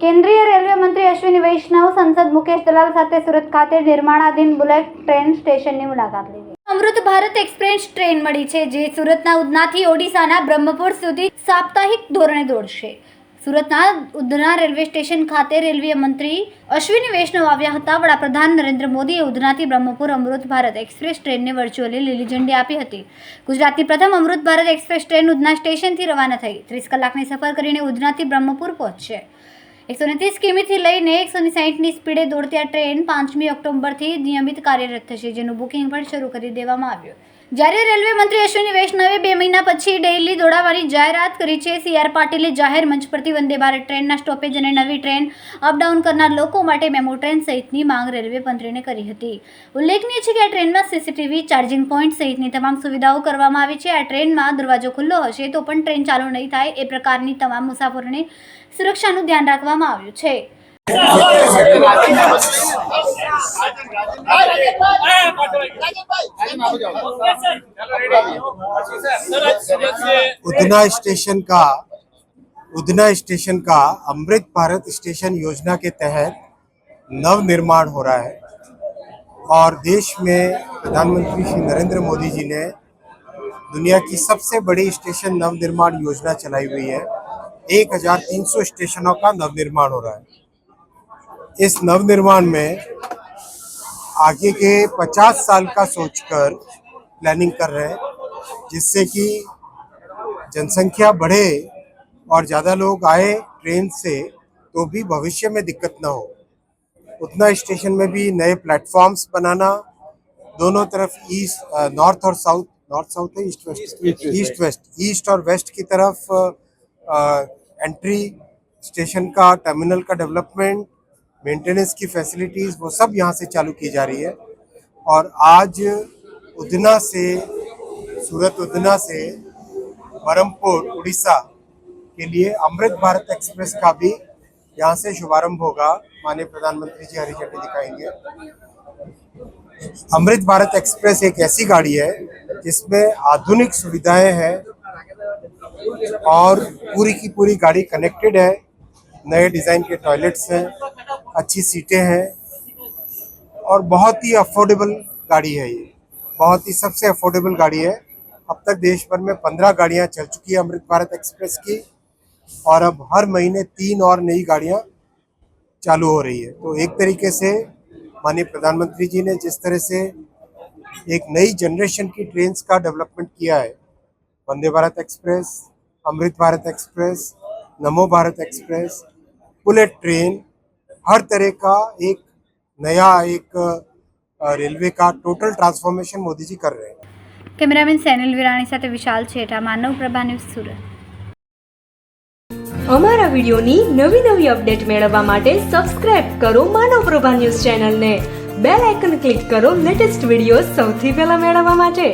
કેન્દ્રીય રેલવે મંત્રી અશ્વિની વૈષ્ણવ, સંસદ મુકેશ દલાલ સાથે સુરત ખાતે નિર્માણાધીન બુલેટ ટ્રેન સ્ટેશનની મુલાકાત લીધી. અમૃત ભારત એક્સપ્રેસ ટ્રેન મળી છે, જે સુરતના ઉધનાથી ઓડિશાના બ્રહ્મપુર સુધી સાપ્તાહિક ધોરણે દોડશે. સુરતના ઉધના રેલવે સ્ટેશન ખાતે રેલવે મંત્રી અશ્વિની વૈષ્ણવ આવ્યા હતા. વડાપ્રધાન નરેન્દ્ર મોદીએ ઉધનાથી બ્રહ્મપુર અમૃત ભારત એક્સપ્રેસ ટ્રેનને વર્ચ્યુઅલી લીલી ઝંડી આપી હતી. ગુજરાતની પ્રથમ અમૃત ભારત એક્સપ્રેસ ટ્રેન ઉધના સ્ટેશનથી રવાના થઈ. ત્રીસ કલાકની સફર કરીને ઉધનાથી બ્રહ્મપુર પહોંચશે. એકસો ને ત્રીસ કિમીથી લઈને એકસો ને સાહીઠની સ્પીડે દોડતી આ ટ્રેન પાંચમી ઓક્ટોબરથી નિયમિત કાર્યરત થશે, જેનું બુકિંગ પણ શરૂ કરી દેવામાં આવ્યું. જ્યારે રેલવે મંત્રી અશ્વિની વૈષ્ણવે બે મહિના પછી ડેઇલી દોડાવવાની જાહેરાત કરી છે સી આર પાટીલે જાહેર મંચ પરથી વંદે ભારત ટ્રેનના સ્ટોપેજ અને નવી ટ્રેન અપડાઉન કરનાર લોકો માટે મેમો ટ્રેન સહિતની માંગ રેલવે મંત્રીને કરી હતી. ઉલ્લેખનીય છે કે આ ટ્રેનમાં સીસીટીવી ચાર્જિંગ પોઈન્ટ સહિતની તમામ સુવિધાઓ કરવામાં આવી છે. આ ટ્રેનમાં દરવાજો ખુલ્લો હશે તો પણ ટ્રેન ચાલુ નહીં થાય એ પ્રકારની તમામ મુસાફરોને સુરક્ષાનું ધ્યાન રાખવામાં આવ્યું છે. उधना स्टेशन का उधना स्टेशन का अमृत भारत स्टेशन योजना के तहत नव निर्माण हो रहा है। और देश में प्रधानमंत्री श्री नरेंद्र मोदी जी ने दुनिया की सबसे बड़ी स्टेशन नव निर्माण योजना चलाई हुई है। 1300 स्टेशनों का नव निर्माण हो रहा है। इस नव निर्माण में आगे के 50 साल का सोचकर प्लानिंग कर रहे हैं जिससे कि जनसंख्या बढ़े और ज़्यादा लोग आए ट्रेन से तो भी भविष्य में दिक्कत ना हो। उतना स्टेशन में भी नए प्लेटफॉर्म्स बनाना दोनों तरफ़ ईस्ट नॉर्थ और साउथ नॉर्थ साउथ है east west east west east और वेस्ट की तरफ़ एंट्री स्टेशन का टर्मिनल का डेवलपमेंट मेंटेनेंस की फैसिलिटीज़ वो सब यहाँ से चालू की जा रही है। और आज उधना से, सूरत उधना से बरमपुर, उड़ीसा के लिए अमृत भारत एक्सप्रेस का भी यहाँ से शुभारंभ होगा। माननीय प्रधानमंत्री जी हरी झंडी दिखाएँगे। अमृत भारत एक्सप्रेस एक ऐसी गाड़ी है जिसमें आधुनिक सुविधाएँ हैं और पूरी की पूरी गाड़ी कनेक्टेड है। नए डिज़ाइन के टॉयलेट्स हैं। अच्छी सीटें हैं और बहुत ही अफोर्डेबल गाड़ी है ये। बहुत ही सबसे अफोर्डेबल गाड़ी है। अब तक देश भर में पंद्रह गाड़ियाँ चल चुकी है अमृत भारत एक्सप्रेस की और अब हर महीने तीन और नई गाड़ियाँ चालू हो रही है। तो एक तरीके से माननीय प्रधानमंत्री जी ने जिस तरह से एक नई जनरेशन की ट्रेन्स का डेवलपमेंट किया है, Vande Bharat Express, Amrit Bharat Express, Namo Bharat Express, bullet train हर तरह का एक नया एक अ, रेलवे का टोटल ट्रांसफॉर्मेशन मोदी जी कर रहे हैं કેમેરામેન સેનિલ વિરાણી સાથે વિશાલ છેઠા માનવ પ્રભા ન્યૂઝ સુરત અમારા વિડિયોની નવી નવી અપડેટ મેળવવા માટે સબસ્ક્રાઇબ કરો માનવ પ્રભા ન્યૂઝ ચેનલને બેલ આઇકન ક્લિક કરો લેટેસ્ટ વિડીયો સૌથી પહેલા મેળવવા માટે